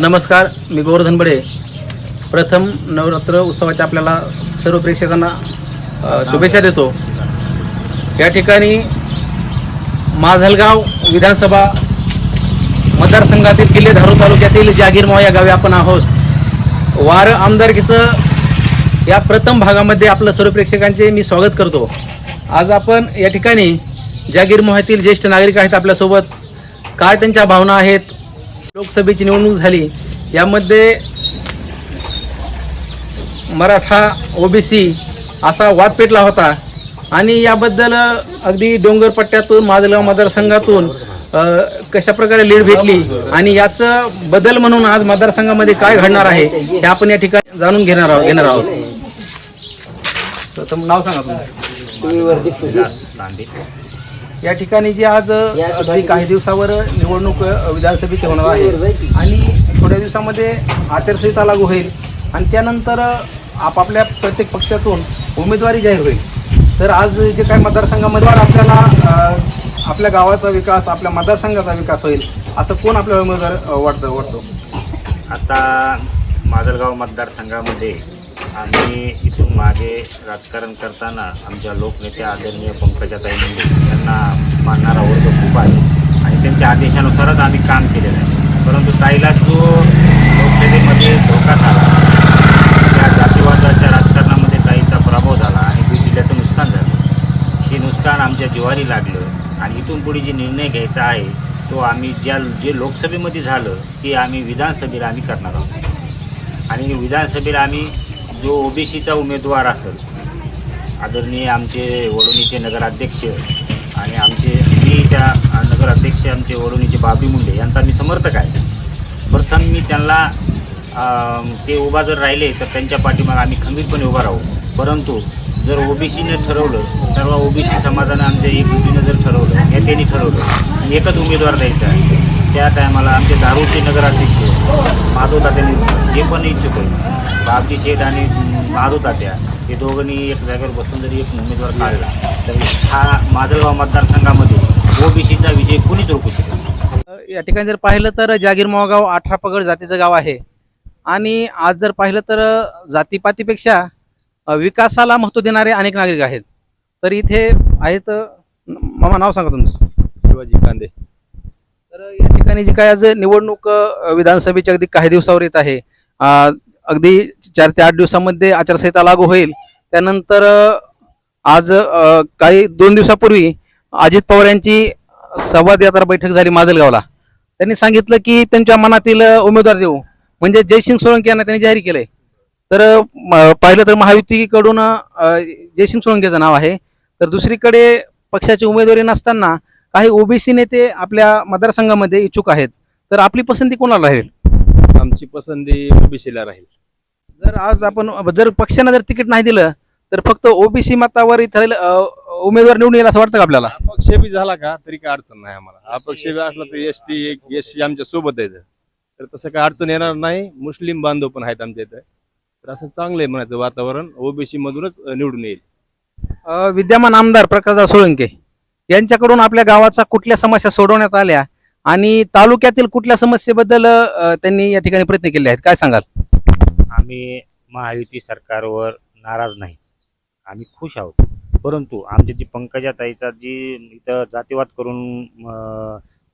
नमस्कार मी गोवर्धन बडे. प्रथम नवरात्र उत्सवाच्या आपल्याला सर्व प्रेक्षकांना शुभेच्छा देतो. या ठिकाणी माझलगाव विधानसभा मतदारसंघातील किल्ले धारू तालुक्यातील जागीरमाव या गावी आपण आहोत. वारं आमदारकीचं या प्रथम भागामध्ये आपलं सर्व प्रेक्षकांचे मी स्वागत करतो. आज आपण या ठिकाणी जागीर मोहातील ज्येष्ठ नागरिक आहेत आपल्यासोबत. काय त्यांच्या भावना आहेत? लोकसभेची निवडणूक झाली यामध्ये मराठा ओबीसी असा वाद पेटला होता. आणि याबद्दल अगदी डोंगर पट्ट्यातून माजलगाव मतदारसंघातून कशा प्रकारे लीड भेटली आणि याचं बदल म्हणून आज मतदारसंघामध्ये काय घडणार आहे हे आपण या ठिकाणी जाणून घेणार आहोत घेणार आहोत. तर नाव सांगा तुमचं या ठिकाणी जी आज अगदी काही दिवसावर निवडणूक विधानसभेची होणार आहे. आणि थोड्या दिवसामध्ये आचारसंहिता लागू होईल. आणि त्यानंतर आपापल्या प्रत्येक पक्षातून उमेदवारी जाहीर होईल. तर आज जे काही मतदारसंघामध्ये आपल्याला आपल्या गावाचा विकास आपल्या मतदारसंघाचा विकास होईल असं कोण आपल्याला उमेदवार वाटतं वाटतो? आता माजलगाव मतदारसंघामध्ये आम्ही इथून मागे राजकारण करताना आमच्या लोकनेत्या आदरणीय पंकजाताई मुंडे यांना मानणारा वर्ग खूप आहे आणि त्यांच्या आदेशानुसारच आम्ही काम केलेलं आहे. परंतु ताईला जो लोकसभेमध्ये धोका झाला त्या जातीवादाच्या राजकारणामध्ये ताईचा पराभव झाला आणि बीड जिल्ह्याचं नुकसान झालं हे नुकसान आमच्या जिवारी लागलं आणि इथून पुढे जे निर्णय घ्यायचा आहे तो आम्ही ज्या जे लोकसभेमध्ये झालं ते आम्ही विधानसभेला आम्ही करणार आहोत. आणि विधानसभेला आम्ही जो ओबीसीचा उमेदवार असेल आदरणीय आमचे वडोणीचे नगराध्यक्ष आणि आमचे मी त्या नगराध्यक्ष आमचे वडोणीचे बाबी मुंडे यांचा मी समर्थक आहे. प्रथम मी त्यांना ते उभा जर राहिले तर त्यांच्या पाठीमागे आम्ही खंबीरपणे उभा राहू. परंतु जर ओबीसीने ठरवलं सर्व ओबीसी समाजानं आमच्या एकजुटीनं जर ठरवलं नेत्यांनी ठरवलं एकच उमेदवार द्यायचा आहे. त्या टायमाला आमचे दारूचे नगराध्यक्ष माधव तात्यांनी जे पण इच्छुक आहे बाबजी शेठ आणि माधव तात्या हे दोघांनी एक जागेवर बसून जरी एक उमेदवार काढला तर हा माजलगाव मतदारसंघामध्ये ओबीसीचा विजय कुणीच रोखू शकत नाही. या ठिकाणी जर पाहिलं तर जागीर मोहगाव अठरा पगड जातीचं गाव आहे. आणि आज जर पाहिलं तर जातीपातीपेक्षा विकासाला महत्त्व देणारे अनेक नागरिक आहेत. तर इथे आहेत मामा नाव सांगा तुमचं. शिवाजी कांदे. तर या ठिकाणी जी काय आज निवडणूक विधानसभेची अगदी काही दिवसावर येत आहे अगदी चार ते आठ दिवसामध्ये आचारसंहिता लागू होईल. त्यानंतर आज काही दोन दिवसापूर्वी अजित पवार यांची संवाद यात्रा बैठक झाली माजलगावला. त्यांनी सांगितलं की त्यांच्या मनातील उमेदवार देऊ. म्हणजे जयसिंग सोळंकी यांना त्यांनी जाहीर केलंय. तर पाहिलं तर महायुतीकडून जयसिंग सोळंकेचं नाव आहे. तर दुसरीकडे पक्षाची उमेदवारी नसताना काही ओबीसी नेते आपल्या मतदारसंघामध्ये इच्छुक आहेत. तर आपली पसंती कोणाला राहील? आमची पसंती ओबीसीला राहील. जर आज आपण जर पक्षानं जर तिकीट नाही दिलं तर फक्त ओबीसी मतावर इथं उमेदवार निवडून येईल असं वाटतं का आपल्याला? अपक्ष बी झाला का तरी काय अडचण नाही आम्हाला. अपक्ष बी असला तर एस टी एस सी आमच्यासोबत आहे तर तसं काय अडचण येणार नाही. मुस्लिम बांधव पण आहेत आमच्या इथं. तर असं चांगलं आहे म्हणायचं वातावरण. ओबीसी मधूनच निवडून येईल. विद्यमान आमदार प्रकाशराव सोळंके. यांच्याकडून आपल्या गावाचा कुठल्या समस्या सोडवण्यात आल्या आणि तालुक्यातील कुठल्या समस्येबद्दल त्यांनी या ठिकाणी प्रयत्न केले आहेत? काय सांगाल? आम्ही महायुती सरकारवर नाराज नाही. आम्ही खुश आहोत. परंतु आमच्या जी पंकजाताईचा जी इथं जातीवाद करून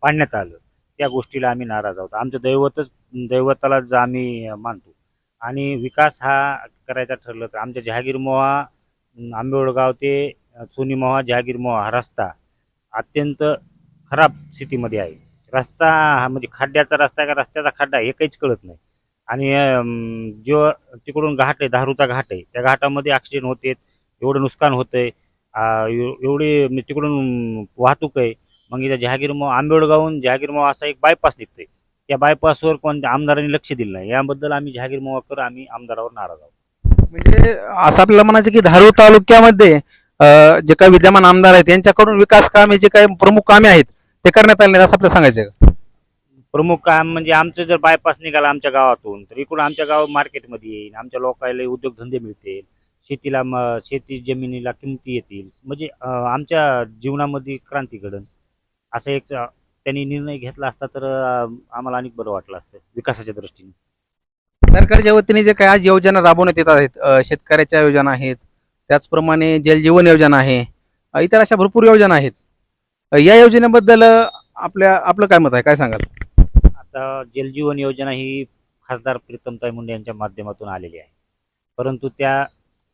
पाडण्यात आलं त्या गोष्टीला आम्ही नाराज आहोत. आमचं दैवतच दैवतालाच आम्ही मानतो. आणि विकास हा करायचा ठरलं तर आमच्या जहागीर मोहा ते अं, सोनी मोहा जहागीर मोहा हा रस्ता अत्यंत खराब स्थितीमध्ये आहे. रस्ता हा म्हणजे खड्ड्याचा रस्ता आहे का? रस्त्याचा खड्डा हे काहीच कळत नाही. आणि जो तिकडून घाट आहे दारूचा घाट आहे त्या घाटामध्ये ॲक्सिडेंट होते एवढं नुकसान होतंय. एवढी म्हणजे तिकडून वाहतूक आहे. मग इथं जहागीरमाव आंबेडगावहून जहागीरमाव असा एक बायपास निघतोय. त्या बायपासवर कोणत्या आमदारांनी लक्ष दिलं नाही. याबद्दल आम्ही जहागीर मोहाकर आम्ही आमदारावर नाराज आहोत. म्हणजे असं आपल्याला म्हणायचं की धारूर तालुक्यामध्ये जे काही विद्यमान आमदार आहेत यांच्याकडून विकास कामे जे काही प्रमुख कामे आहेत ते करण्यात आले असं आपल्याला सांगायचं का? प्रमुख काम म्हणजे आमचं जर बायपास निघाला आमच्या गावातून तर इकडून आमच्या गाव मार्केटमध्ये येईल आमच्या लोकांना उद्योगधंदे मिळतील शेतीला शेती जमिनीला किमती येतील म्हणजे आमच्या जीवनामध्ये क्रांती घडन असं एक त्यांनी निर्णय घेतला असता तर आम्हाला अनेक बरं वाटलं असतं विकासाच्या दृष्टीने सरकारच्या वतीने जे काही आज योजना राबवण्यात येत आहेत शेतकऱ्याच्या योजना आहेत त्याचप्रमाणे जलजीवन योजना आहे इतर अशा भरपूर योजना आहेत. या योजनेबद्दल आपल्या आपलं काय मत आहे? काय सांगाल? आता जलजीवन योजना ही खासदार प्रीतमताई मुंडे यांच्या माध्यमातून आलेली आहे. परंतु त्या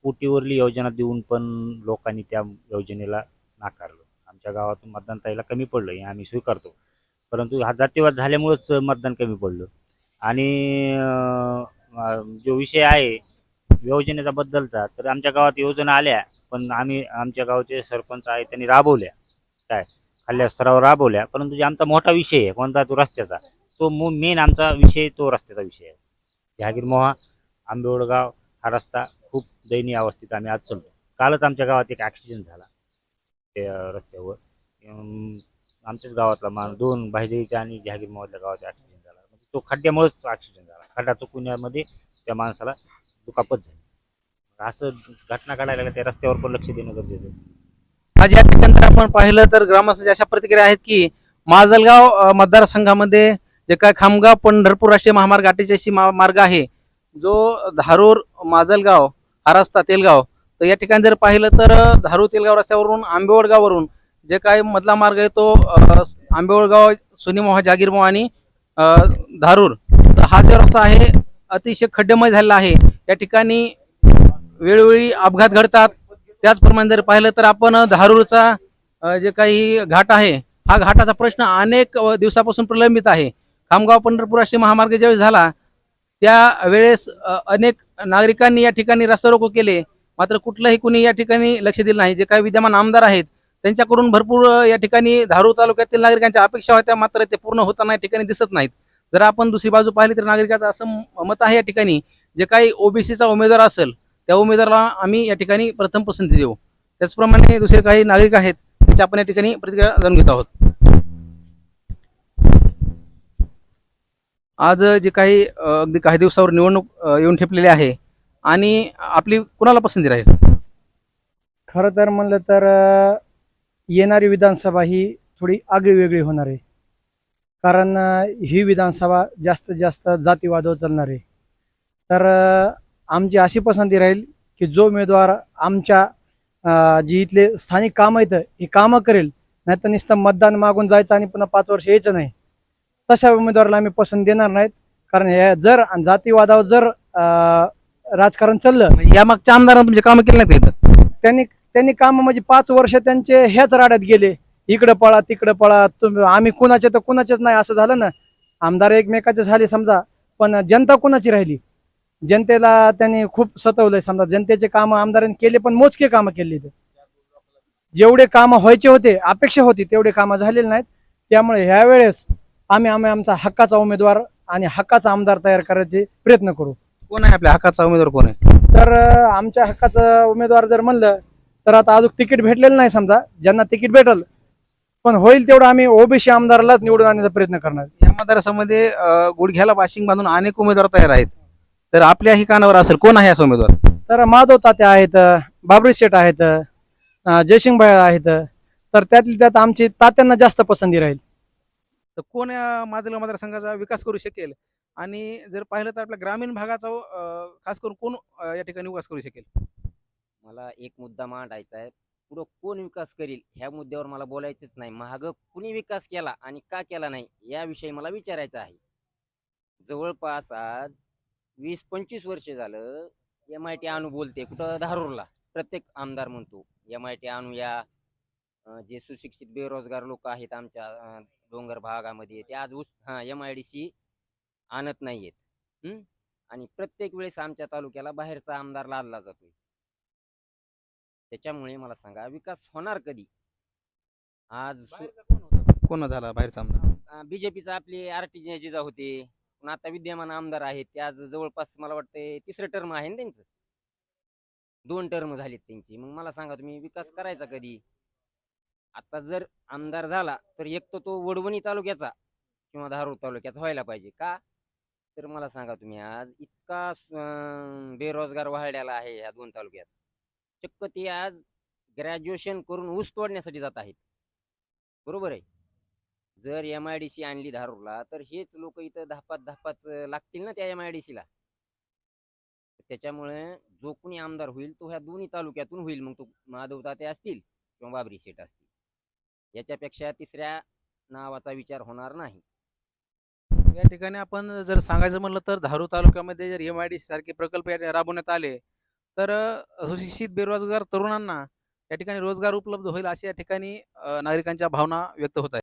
पोटीवरली योजना देऊन पण लोकांनी त्या योजनेला नाकारलं. आमच्या गावातून मतदान ताईला कमी पडलं हे आम्ही स्वीकारतो. परंतु हा जातीवाद झाल्यामुळंच मतदान कमी पडलं. आणि जो विषय आहे योजनेचा बद्दलचा तर आमच्या गावात योजना आल्या पण आम्ही आमच्या गावचे सरपंच आहे त्यांनी राबवल्या. काय? खाल्ल्या स्तरावर राबवल्या परंतु जे आमचा मोठा विषय आहे कोणता तो रस्त्याचा. तो मेन आमचा विषय तो रस्त्याचा विषय आहे. जहागीर मोहा आंबेवडगाव हा रस्ता खूप दयनीय अवस्थेत आम्ही आज चालतो कालच आमच्या गावात एक ॲक्सिडेंट झाला. त्या रस्त्यावर. अं, आमच्याच गावातला मान दोन भाईजईच्या आणि जहागीर मोहातल्या गावाचा ॲक्सिडेंट झाला. तो खड्ड्यामुळेच ॲक्सिडेंट झाला. खड्डा चुकवण्यामध्ये त्या माणसाला दुखापत झाली. असं घटना घडायला लागल्या त्या रस्त्यावर पण लक्ष देणं गरजेचं आहे. आज या ठिकाणी जर आपण पाहिलं तर ग्रामस्थांच्या अशा प्रतिक्रिया आहेत की माजलगाव अ, मतदारसंघामध्ये जे काय खामगाव पंढरपूर राष्ट्रीय महामार्ग अठ्ठेचाळीस मार्ग आहे जो धारूर माजलगाव हा रस्ता तेलगाव. तर या ठिकाणी जर पाहिलं तर अ, धारूर तेलगाव रस्त्यावरून आंबेवडगाववरून जे काही मधला मार्ग आहे तो अ, आंबेवडगाव सुनीमोहा जागीरमोहा आणि अ, धारूर. तर हा जो रस्ता आहे अतिशय खड्डेमय झालेला आहे. या ठिकाणी वेळोवेळी अपघात घडतात. त्याचप्रमाणे जर पाहिलं तर आपण धारूरचा जे काही घाट आहे हा घाटाचा प्रश्न अनेक दिवसापासून प्रलंबित आहे. खामगाव पंढरपूर राष्ट्रीय महामार्ग ज्यावेळी झाला त्या वेळेस अनेक नागरिकांनी या ठिकाणी रस्ता रोको केले. मात्र कुठलंही कुणी या ठिकाणी लक्ष दिलं नाही. जे काही विद्यमान आमदार आहेत त्यांच्याकडून भरपूर या ठिकाणी धारूर तालुक्यातील नागरिकांच्या अपेक्षा होत्या. मात्र ते पूर्ण होताना या ठिकाणी दिसत नाहीत. जर आपण दुसरी बाजू पाहिली तर नागरिकाचं असं मत आहे या ठिकाणी जे काही ओबीसीचा उमेदवार असेल त्या उमेदवाराला आम्ही या ठिकाणी प्रथम पसंती देऊ. त्याचप्रमाणे दुसरे काही नागरिक आहेत त्याची आपण या ठिकाणी प्रतिक्रिया जाणून घेत आहोत. आज जे काही अगदी काही दिवसावर निवडणूक येऊन ठेपलेली आहे आणि आपली कुणाला पसंती राहील? खरं तर म्हणलं तर येणारी विधानसभा ही थोडी आगळी वेगळी होणार आहे. कारण ही विधानसभा जास्तीत जास्त जातीवादावर चालणार आहे तर आमची अशी पसंती राहील की जो उमेदवार आमच्या जी इथले स्थानिक कामं आहेत ही कामं करेल. नाही तर नुसतं मतदान मागून जायचं आणि पुन्हा पाच वर्ष यायचं नाही. तशा उमेदवाराला आम्ही पसंत देणार नाहीत. कारण हे जर जातीवादावर जर राजकारण चाललं म्हणजे या मागच्या आमदारांना तुमचे कामं केले नाहीत? त्यांनी त्यांनी काम म्हणजे पाच वर्ष त्यांचे ह्याच राड्यात गेले. इकडं पळा तिकडं पळा तुम्ही आम्ही कुणाचे तर कुणाचेच नाही असं झालं ना. आमदार एकमेकाचे झाले समजा पण जनता कुणाची राहिली? जनतेला त्यांनी खूप सतवलंय समजा. जनतेचे काम आमदारांनी केले पण मोजके कामं केले ते. जेवढे कामं व्हायचे होते अपेक्षा होती तेवढे कामं झालेले नाहीत. त्यामुळे ह्या वेळेस आम्ही आम्ही आमचा हक्काचा उमेदवार आणि हक्काचा आमदार तयार करायचे प्रयत्न करू. कोण आहे आपल्या हक्काचा उमेदवार कोण आहे? तर आमच्या हक्काचं उमेदवार जर म्हणलं तर आता अजून तिकीट भेटलेलं नाही समजा. ज्यांना तिकीट भेटल पण होईल तेवढं आम्ही ओबीसी आमदारालाच निवडून आणण्याचा प्रयत्न करणार. या मतदारसंघामध्ये अ, गुडघ्याला बाशिंग बांधून अनेक उमेदवार तयार आहेत. तर आपल्याही कानावर असेल कोण आहे असा उमेदवार? तर माधव तात्या आहेत बाबरी शेठ आहेत अं, जयसिंग भाई आहेत तर त्यातली त्यात आमची तात्यांना जास्त पसंती राहील. तर कोण या माजलगाव मतदारसंघाचा विकास करू शकेल? आणि जर पाहिलं तर आपल्या ग्रामीण भागाचा अ, खास करून कोण अ, या ठिकाणी विकास करू शकेल? मला एक मुद्दा मांडायचा आहे. पुढं कोण विकास करील ह्या मुद्द्यावर मला बोलायचंच नाही. महाग कुणी विकास केला आणि का केला नाही याविषयी मला विचारायचं आहे. जवळपास आज वीस पंचवीस वर्ष झालं एम आय टी आणू बोलते कुठं धारूरला? प्रत्येक आमदार म्हणतो एम आय टी आणू या जे सुशिक्षित बेरोजगार लोक आहेत आमच्या डोंगर भागामध्ये ते आज उस हां एम आय डी सी आणत नाहीयेत. हं? आणि प्रत्येक वेळेस आमच्या तालुक्याला बाहेरचा आमदार लादला जातोय. त्याच्यामुळे मला सांगा विकास होणार कधी? आज कोण झाला बाहेरचा आमदार बीजेपीचा आपले आर टी जिजा होते पण आता विद्यमान आमदार आहेत ते आज जवळपास मला वाटतं तिसरं टर्म आहे ना त्यांचं? दोन टर्म झालीत त्यांची. मग मला सांगा तुम्ही विकास करायचा कधी? आता जर आमदार झाला तर एक तर तो वडवणी तालुक्याचा किंवा धारूर तालुक्याचा व्हायला पाहिजे. का? तर मला सांगा तुम्ही आज इतका बेरोजगार वाढलेला आहे ह्या दोन तालुक्यात. चक्क ते आज ग्रॅज्युएशन करून ऊस तोडण्यासाठी जात आहेत. बरोबर आहे? जर एम आय डी सी आणली धारूरला तर हेच लोक इथं धापात धापात लागतील ना त्या एम आय डी सीला त्याच्यामुळे जो कोणी आमदार होईल तो ह्या दोन्ही तालुक्यातून होईल. मग तो माधव ताते असतील किंवा बाबरी शेठ असतील. याच्यापेक्षा तिसऱ्या नावाचा विचार होणार नाही. या ठिकाणी आपण जर सांगायचं म्हणलं तर धारू तालुक्यामध्ये जर एम आय डी सारखे प्रकल्प राबवण्यात आले तर सुशिक्षित बेरोजगार तरुणांना या ठिकाणी रोजगार उपलब्ध होईल अशा या ठिकाणी नागरिकांच्या भावना व्यक्त होत आहेत.